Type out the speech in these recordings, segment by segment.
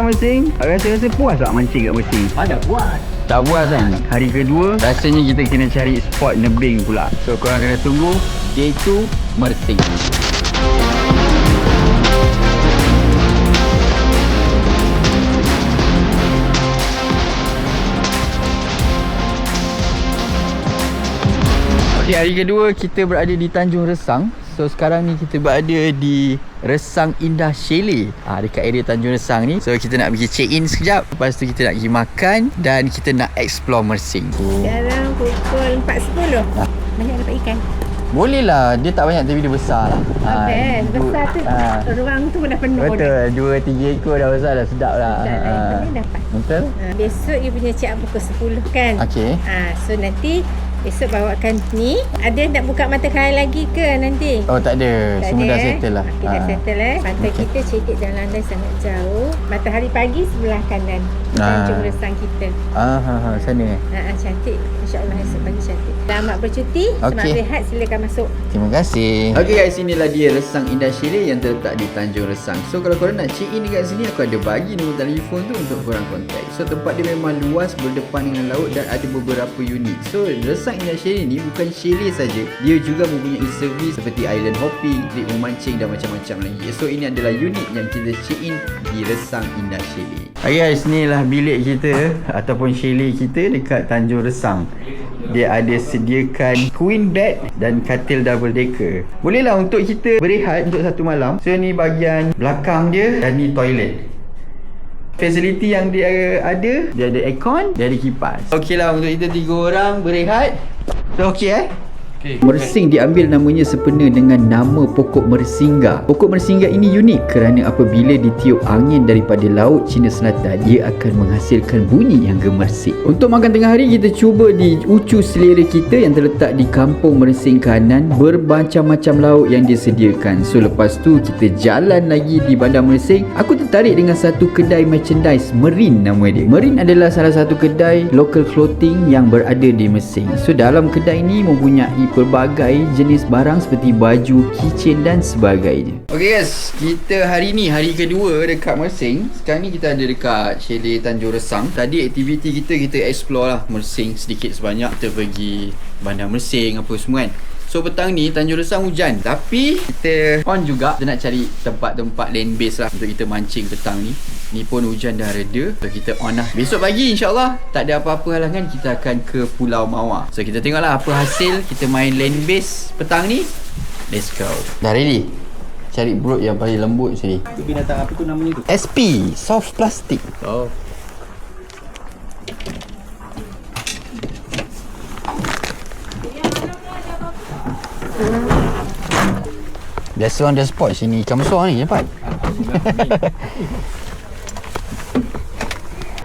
Dekat Mersing. Rasa-rasa puas tak mancing kat Mersing? Mana buat? Tak puas kan? Hari kedua, rasanya kita kena cari spot nebing pula. So korang kena tunggu. Day 2 Mersing. Okay, hari kedua kita berada di Tanjung Resang. So sekarang ni kita berada di Resang Indah Chalet. Ha, Dekat area Tanjung Resang ni. So kita nak pergi check in sekejap. Lepas tu kita nak pergi makan Dan kita nak explore Mersing. Sekarang pukul 4.10 Ah. Banyak dapat ikan? Boleh lah. Dia tak banyak tapi dia besar lah. Oh, best Besar tu ha. Ruang tu pun dah penuh. Betul. Dua tiga ekor dah besar dah sedap lah. Dah. Dah, Ha. dah, dapat. Betul? Ha, Besok you punya up pukul 10 kan? Okay ha, So nanti Besok bawakan ni Ada nak buka mata kail lagi ke nanti? Oh tak ada Tak Semua ada, dah eh? settle lah Okey, dah Ha. settle eh. Pantai Okey. kita cekik dan landai sangat jauh. Matahari pagi sebelah kanan. Ah. Tanjung Resang kita. Ah, ha, ha, sana eh Ha, ha, cantik. InsyaAllah esok pagi cantik. Selamat bercuti. Selamat Okey. rehat. Silakan masuk. Terima kasih Okay guys, inilah dia Resang Indah Chalet yang terletak di Tanjung Resang So kalau korang nak check in dekat sini Aku ada bagi nombor telefon tu untuk korang kontak So tempat dia memang luas berdepan dengan laut dan ada beberapa unit So Resang Indah Chalet ni bukan chalet saja Dia juga mempunyai servis seperti island hopping, trip memancing dan macam-macam lagi So ini adalah unit yang kita check in di Resang Indah Chalet Okay guys, inilah bilik kita ataupun chalet kita dekat Tanjung Resang dia ada sediakan queen bed dan katil double decker. Bolehlah untuk kita berehat untuk satu malam. So ni bahagian belakang dia dan ni toilet. Fasiliti yang dia ada, dia ada aircon, dia ada kipas. Okey lah untuk kita tiga orang berehat. So okey eh? Mersing diambil namanya sempena dengan nama pokok mersingga. Pokok mersingga ini unik kerana apabila ditiup angin daripada laut Cina Selatan, ia akan menghasilkan bunyi yang gemersik. Untuk makan tengah hari, kita cuba di ucu selera kita yang terletak di kampung Mersing kanan bermacam-macam lauk yang disediakan. So lepas tu kita jalan lagi di bandar Mersing. Aku tertarik dengan satu kedai merchandise Merin nama dia. Merin adalah salah satu kedai local clothing yang berada di Mersing. So dalam kedai ni mempunyai pelbagai jenis barang seperti baju, keychain dan sebagainya. Okay guys, kita hari ni hari kedua dekat Mersing. Sekarang ni kita ada dekat chalet Tanjung Resang. Tadi aktiviti kita kita explore lah Mersing sedikit sebanyak. Kita pergi bandar Mersing apa semua kan. So petang ni Tanjung Resang hujan. Tapi kita on juga. Kita nak cari tempat-tempat land base lah Untuk kita mancing petang ni. Ni pun hujan dah reda. So kita on lah. Besok pagi insyaAllah Tak ada apa-apa halangan Kita akan ke Pulau Mawar. So kita tengok lah apa hasil Kita main land base petang ni. Let's go. Dah ready? Cari brood yang paling lembut sini. Itu binatang apa tu namanya tu? SP Soft plastic. Oh. Biasa orang dia spot sini. Ikan besar ni cepat.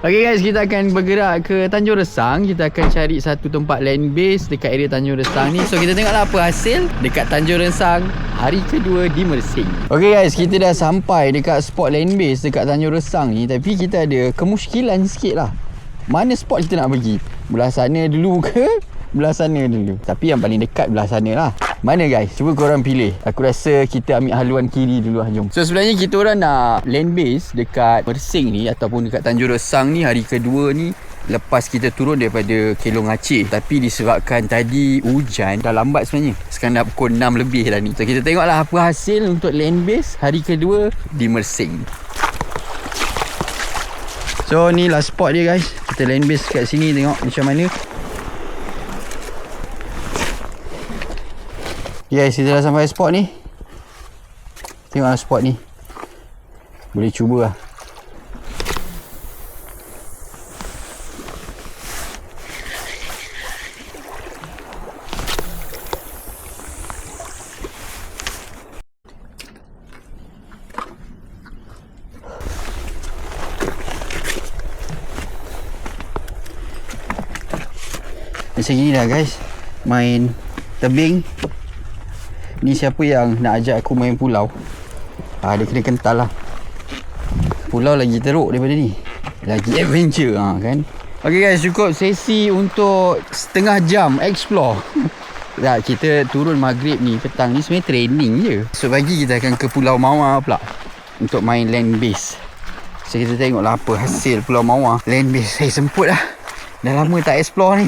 Okay guys, kita akan bergerak ke Tanjung Resang. Kita akan cari satu tempat land base dekat area Tanjung Resang ni. So kita tengoklah apa hasil dekat Tanjung Resang Hari kedua di Mersing. Okay guys, kita dah sampai dekat spot land base dekat Tanjung Resang ni. Tapi kita ada kemusykilan sikit lah. Mana spot kita nak pergi? Belah sana dulu ke? Belah sana dulu. Tapi yang paling dekat belah sana lah mana guys? Cuba korang pilih. Aku rasa kita ambil haluan kiri dulu lah jom. So sebenarnya kita orang nak land base dekat Mersing ni ataupun dekat Tanjung Resang ni hari kedua ni lepas kita turun daripada Kelong Aceh. Tapi disebabkan tadi hujan dah lambat sebenarnya. Sekarang dah pukul 6 lebih dah ni. So kita tengoklah apa hasil untuk land base hari kedua di Mersing. So ni lah spot dia guys. Kita land base kat sini tengok macam mana Guys, kita dah sampai spot ni. Tengoklah spot ni. Boleh cuba lah. Macam gini dah guys. Main tebing Ni siapa yang nak ajak aku main pulau? Ha, Dia kena kental lah. Pulau lagi teruk daripada ni. Lagi adventure ha, kan? Okay guys cukup sesi untuk setengah jam explore. Tak, kita turun maghrib ni petang ni sebenarnya training je. So pagi kita akan ke Pulau Mawar pula Untuk main land base. So kita tengoklah apa hasil Pulau Mawar. Land base Saya semput lah. Dah lama tak explore ni.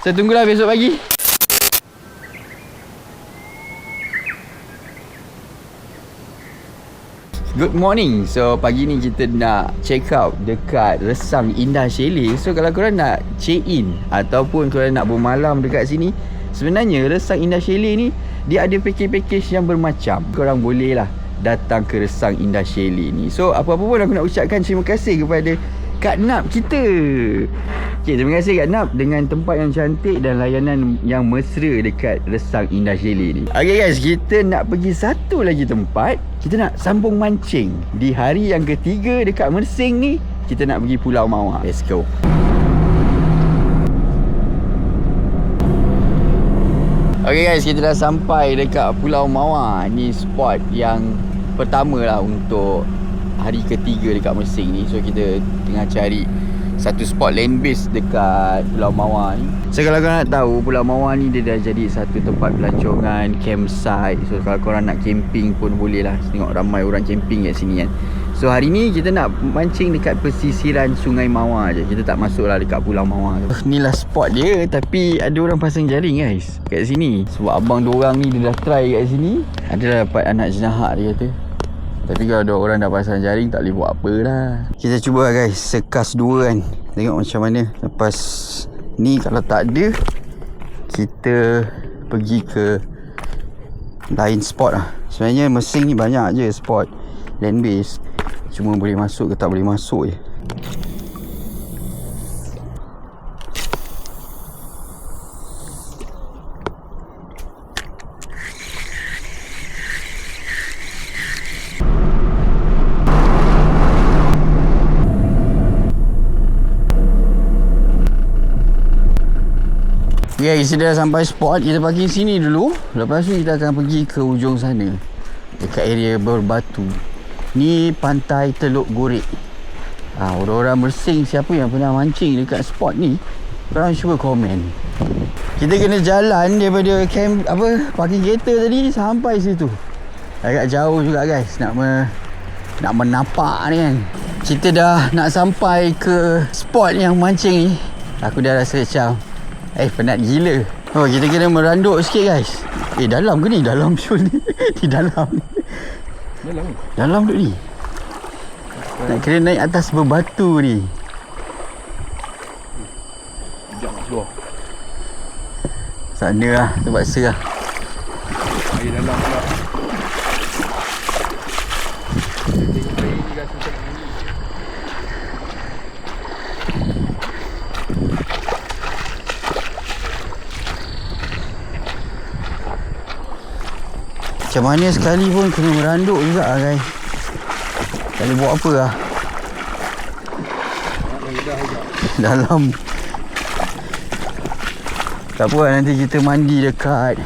So tunggulah besok pagi Good morning. So pagi ni kita nak check out dekat Resang Indah Chalet. So kalau korang nak check in ataupun korang nak bermalam dekat sini, sebenarnya Resang Indah Chalet ni dia ada package-package yang bermacam. Korang boleh lah datang ke Resang Indah Chalet ni. So apa-apa pun aku nak ucapkan terima kasih kepada Kak Nap kita. Okay, terima kasih Kak Nap dengan tempat yang cantik dan layanan yang mesra dekat Resang Indah Chalet ni. Okay guys, kita nak pergi satu lagi tempat. Kita nak sambung mancing. Di hari yang ketiga dekat Mersing ni, kita nak pergi Pulau Mawar. Let's go. Okay guys, kita dah sampai dekat Pulau Mawar. Ni spot yang pertama lah untuk hari ketiga dekat Mersing ni. So kita tengah cari satu spot land base dekat Pulau Mawar ni. So kalau korang nak tahu Pulau Mawar ni dia dah jadi satu tempat pelancongan, campsite. So kalau korang nak camping pun boleh lah. Tengok ramai orang camping kat sini kan. So hari ni kita nak mancing dekat pesisiran Sungai Mawar je. Kita tak masuk lah dekat Pulau Mawar tu. Ni lah spot dia tapi ada orang pasang jaring guys kat sini. Sebab abang dua orang ni dia dah try kat sini. Ada dapat anak jenahak dia kata. Tapi kalau ada orang dah pasang jaring tak boleh buat apa lah. Kita cuba lah guys sekas dua kan. Tengok macam mana. Lepas ni kalau tak ada kita pergi ke lain spot lah. Sebenarnya Mersing ni banyak je spot land base. Cuma boleh masuk ke tak boleh masuk je. Ya, okay, kita dah sampai spot. Kita parking sini dulu. Lepas tu kita akan pergi ke ujung sana. Dekat area berbatu. Ni pantai Teluk Gorek. Ha, orang-orang bersing siapa yang pernah mancing dekat spot ni. Korang cuba komen. Kita kena jalan daripada camp apa parking kereta tadi sampai situ. Agak jauh juga guys nak me, nak menapak ni kan. Kita dah nak sampai ke spot yang mancing ni. Aku dah rasa macam Eh penat gila. Oh kita kena meranduk sikit guys. Eh dalam ke ni? Dalam show ni. Di dalam. Dalam. Ni. Dalam duduk ni. Nak kena naik atas berbatu ni. Sekejap nak keluar. Sana lah Terpaksa lah Air dalam pula. Tengok air ni rasa macam ni. Macam mana sekali pun kena meranduk juga lah guys. Tak boleh buat apa lah? Dalam. Tak apa lah nanti kita mandi dekat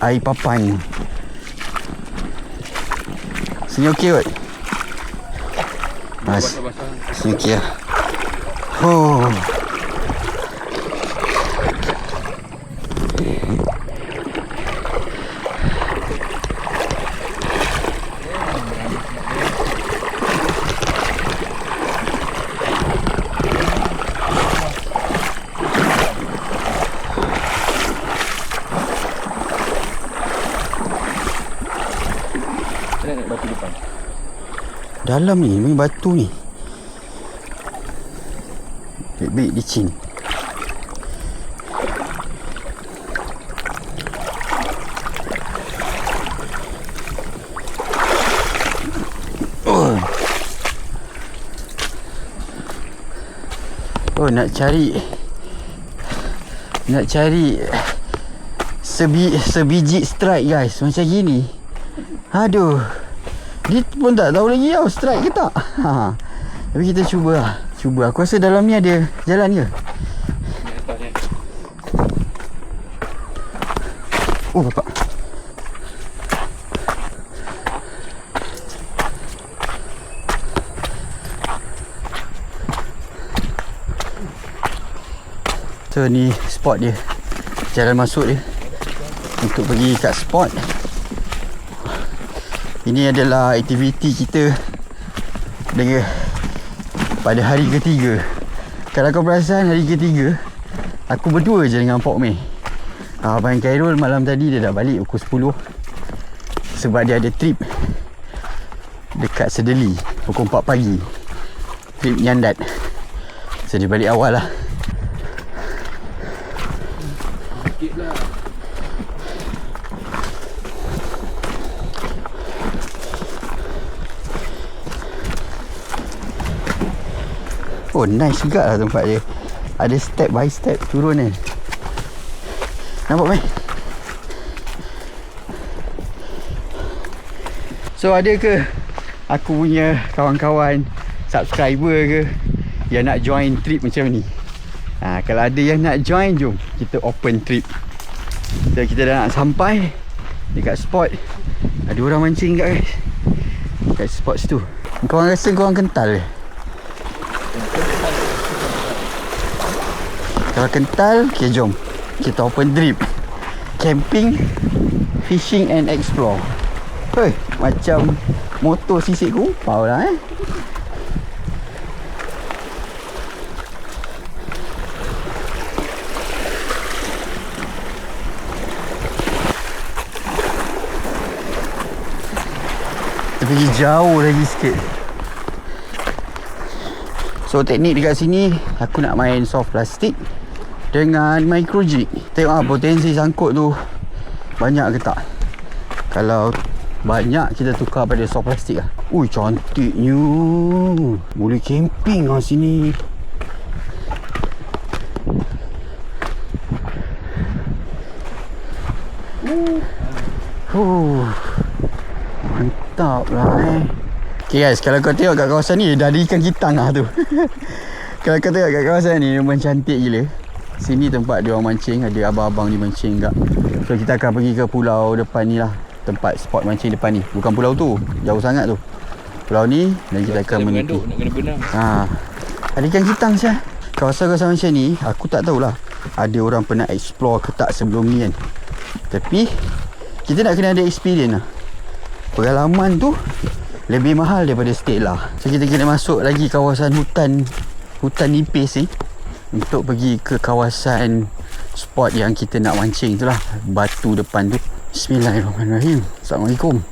Air papan. Sini okey kot? Mas, sini okey lah. Oh Mana nak batu depan? Dalam ni Main batu ni. Baik-baik licin Oh. Oh nak cari Nak cari Sebi, sebiji strike guys. Macam gini. Aduh dia pun tak tahu lagi tau strike ke tak. Ha. Tapi kita cuba lah. Cuba. Aku rasa dalam ni ada jalan ke. Oh bapak. So ni spot dia. Jalan masuk dia. Untuk pergi kat spot Ini adalah aktiviti kita Dengan pada hari ketiga. Kalau kau perasan hari ketiga aku berdua je dengan Pok Meh. Ah, Abang Khairul malam tadi dia dah balik pukul 10 sebab dia ada trip dekat Sedeli pukul 4 pagi. Trip nyandat. So dia balik awal lah. Oh nice juga lah tempat dia. Ada step by step turun kan Nampak meh? So ada ke? Aku punya kawan-kawan Subscriber ke Yang nak join trip macam ni? Ha, Kalau ada yang nak join Jom kita open trip. So kita dah nak sampai Dekat spot. Ada orang mancing kat guys. Dekat spot situ. Korang rasa korang kental ke? Kalau kental, okay jom. Kita open drip. Camping, fishing and explore. Hei, macam motor sisik kumpau lah eh. Pergi jauh lagi sikit. So teknik dekat sini Aku nak main soft plastic Dengan micro jig Tengok lah potensi sangkut tu Banyak ke tak Kalau banyak kita tukar pada soft plastic lah Ui cantiknya Boleh camping lah sini Huh. Mantap lah eh Okay guys, kalau kau tengok kat kawasan ni dah ada ikan kitang lah tu. kalau kau tengok kat kawasan ni memang cantik gila. Sini tempat dia orang mancing, ada abang-abang ni mancing kat. So kita akan pergi ke pulau depan ni lah. Tempat spot mancing depan ni. Bukan pulau tu, jauh sangat tu. Pulau ni dan kita akan benang. Ha. Ada ikan kitang saya. Kawasan-kawasan macam ni, aku tak tahulah. Ada orang pernah explore ke tak sebelum ni kan. Tapi kita nak kena ada experience lah. Pengalaman tu lebih mahal daripada state lah. So kita kena masuk lagi kawasan hutan hutan nipis ni untuk pergi ke kawasan spot yang kita nak mancing tu lah. Batu depan tu. Bismillahirrahmanirrahim. Assalamualaikum.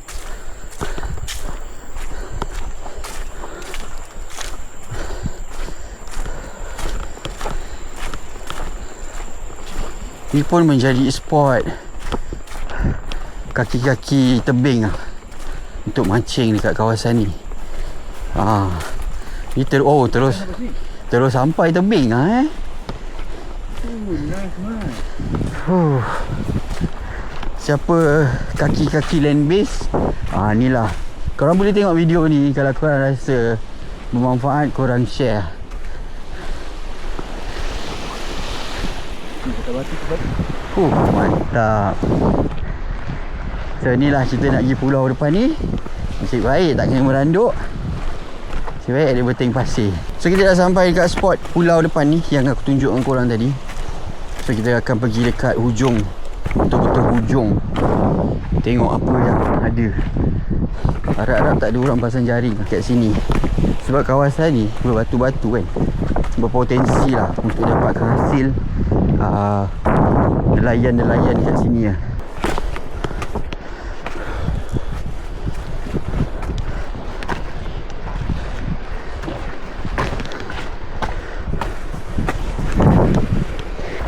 Ni pun menjadi spot kaki-kaki tebing lah untuk mancing dekat kawasan ni. Ha. Ni ter oh terus terus sampai tebing ah eh. Huh. Siapa kaki-kaki land base? Ah ni lah. Korang boleh tengok video ni kalau korang rasa bermanfaat korang share. Huh, mantap. So inilah kita nak pergi pulau depan ni Nasib baik tak kena meranduk Baik ada beting pasir. So kita dah sampai dekat spot pulau depan ni Yang aku tunjuk dengan korang tadi. So kita akan pergi dekat hujung. Betul-betul hujung. Tengok apa yang ada. Harap-harap tak ada orang pasang jaring kat sini. Sebab kawasan ni berbatu-batu kan. Berpotensi lah untuk dapatkan hasil uh, Nelayan-nelayan kat sini lah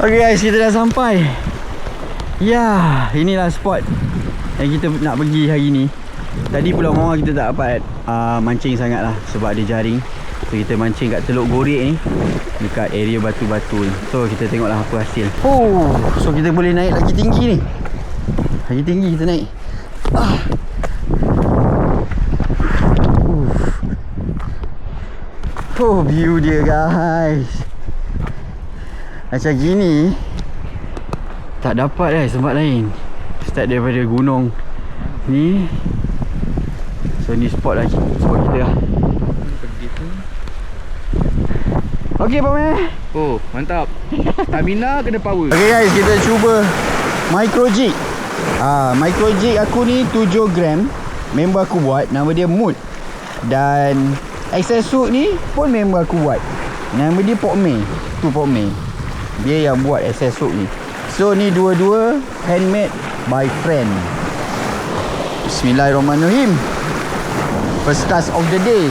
Okay guys, kita dah sampai. Ya, inilah spot Yang kita nak pergi hari ni. Tadi Pulau Mawar kita tak dapat uh, Mancing sangat lah Sebab ada jaring. So kita mancing kat Teluk Gorek ni Dekat area batu-batu ni. So kita tengoklah apa hasil. Oh, So kita boleh naik lagi tinggi ni? Lagi tinggi kita naik. Ah. Oh view dia guys Macam gini Tak dapat lah tempat lain Start daripada gunung Ni So ni spot lagi Spot kita lah Okay Pak Meh Oh, mantap. Stamina kena power. Okay guys, kita cuba micro jig. Ah, micro jig aku ni 7 gram. Member aku buat, nama dia Mood. Dan Excess soup ni pun member aku buat. Nama dia Pok Mei. Tu Pok Mei. Dia yang buat excess soup ni. So ni dua-dua handmade by friend. Bismillahirrahmanirrahim. First task of the day.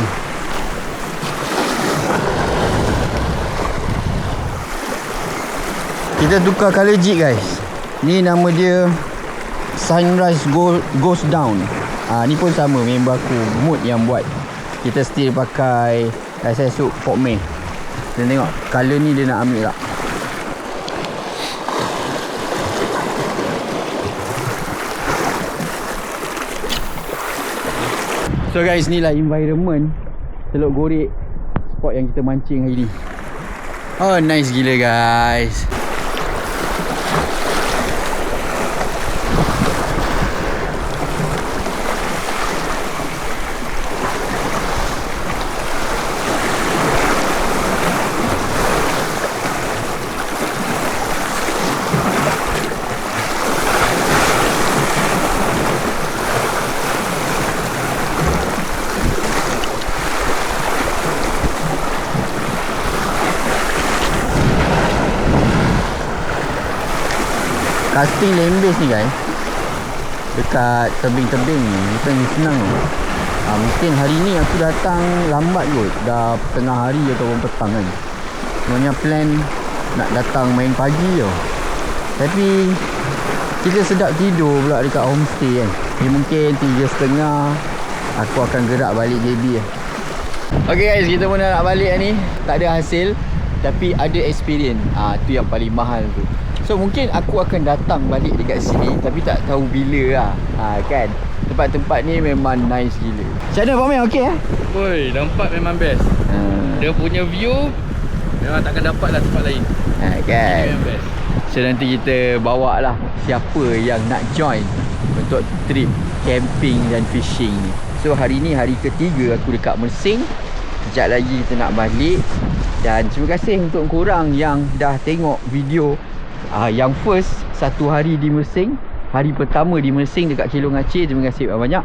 Kita tukar color jig guys. Ni nama dia Sunrise Go, Goes Down. Ah ni pun sama member aku Mood yang buat. Kita still pakai Pok Mei. Kita tengok color ni dia nak ambil tak. So guys ni lah environment. Teluk Gorek Spot yang kita mancing hari ni. Oh nice gila guys Casting lembes ni guys. Dekat tebing-tebing ni Bukan senang. Ha, Mungkin hari ni aku datang lambat kot. Dah tengah hari ataupun petang kan. Sebenarnya plan Nak datang main pagi tau Tapi Kita sedap tidur pula dekat homestay kan. Jadi mungkin tiga setengah Aku akan gerak balik JB lah Okay guys kita pun dah nak balik ni. Tak ada hasil Tapi ada experience. Ah tu yang paling mahal tu So mungkin aku akan datang balik dekat sini Tapi tak tahu bila lah. Ha, kan? Tempat-tempat ni memang nice gila. Macam mana Pak Mel? Okey eh? Woi, nampak memang best. Ha, Dia punya view memang takkan dapat lah tempat lain. ha, kan? Memang best. So nanti kita bawa lah Siapa yang nak join Untuk trip camping dan fishing ni. So hari ni hari ketiga aku dekat Mersing. Sekejap lagi kita nak balik. Dan terima kasih untuk korang yang dah tengok video uh, Yang first satu hari di Mersing Hari pertama di Mersing dekat Kelong Aceh. Terima kasih banyak-banyak.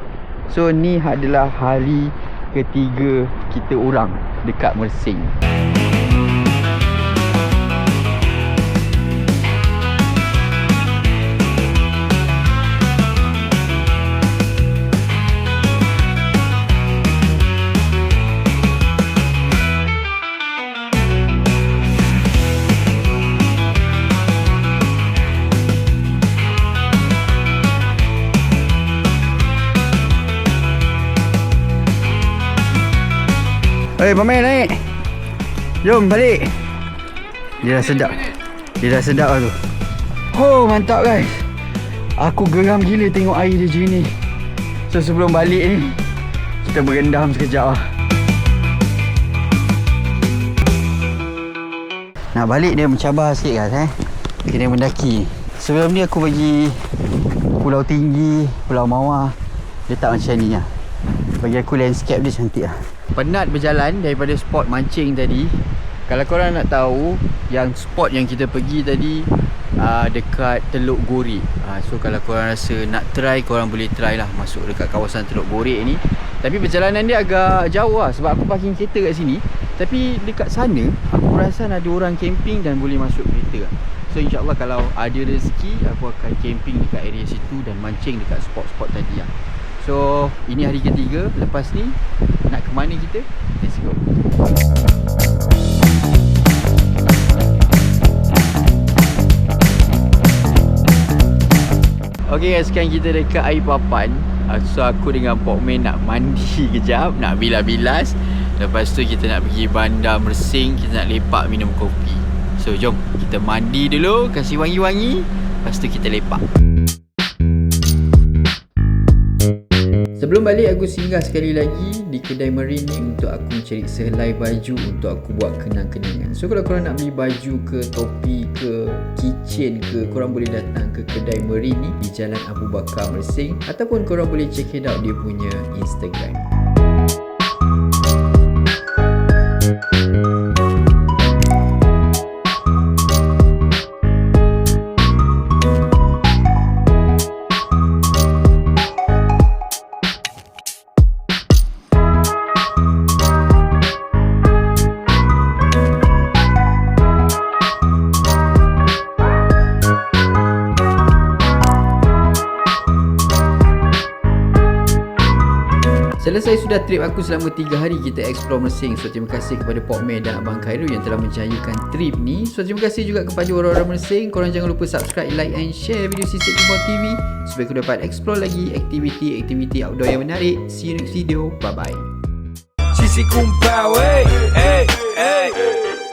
So ni adalah hari ketiga kita orang dekat Mersing Hei Pamel naik. Jom balik. Dia dah sedap. Dia dah sedap lah tu. Oh mantap guys. Aku geram gila tengok air dia macam ni. So sebelum balik ni Kita berendam sekejap lah. Nak balik dia mencabar sikit guys eh. Kena mendaki. Sebelum ni aku bagi Pulau tinggi Pulau mawar. Letak macam ni lah Bagi aku landscape dia cantik lah. Penat berjalan daripada spot mancing tadi. Kalau korang nak tahu Yang spot yang kita pergi tadi uh, Dekat Teluk Gorek uh, So kalau korang rasa nak try Korang boleh try lah Masuk dekat kawasan Teluk Gorek ni. Tapi perjalanan dia agak jauh lah Sebab aku parking kereta kat sini. Tapi dekat sana Aku perasan ada orang camping Dan boleh masuk kereta lah. So insyaAllah kalau ada rezeki Aku akan camping dekat area situ Dan mancing dekat spot-spot tadi lah So ini hari ketiga Lepas ni Nak ke mana kita? Let's go. Okay guys sekarang kita dekat air papan. Ah, So aku dengan Pok Mei nak mandi kejap Nak bilas-bilas. Lepas tu kita nak pergi bandar Mersing Kita nak lepak minum kopi. So jom kita mandi dulu Kasih wangi-wangi Lepas tu kita lepak Sebelum balik aku singgah sekali lagi di kedai marine ni untuk aku mencari sehelai baju untuk aku buat kenang-kenangan. So kalau korang nak beli baju ke topi ke keychain ke korang boleh datang ke kedai marine ni di Jalan Abu Bakar Mersing ataupun korang boleh check it out dia punya Instagram. Selesai sudah trip aku selama 3 hari kita explore Mersing. So terima kasih kepada Pok Meh dan Abang Khairul yang telah menjayakan trip ni. So terima kasih juga kepada orang-orang Mersing. Korang jangan lupa subscribe, like and share video Sisik Kumpul TV supaya kau dapat explore lagi aktiviti-aktiviti outdoor yang menarik. See you next video. Bye bye. Sisi kumpau, hey, hey, hey.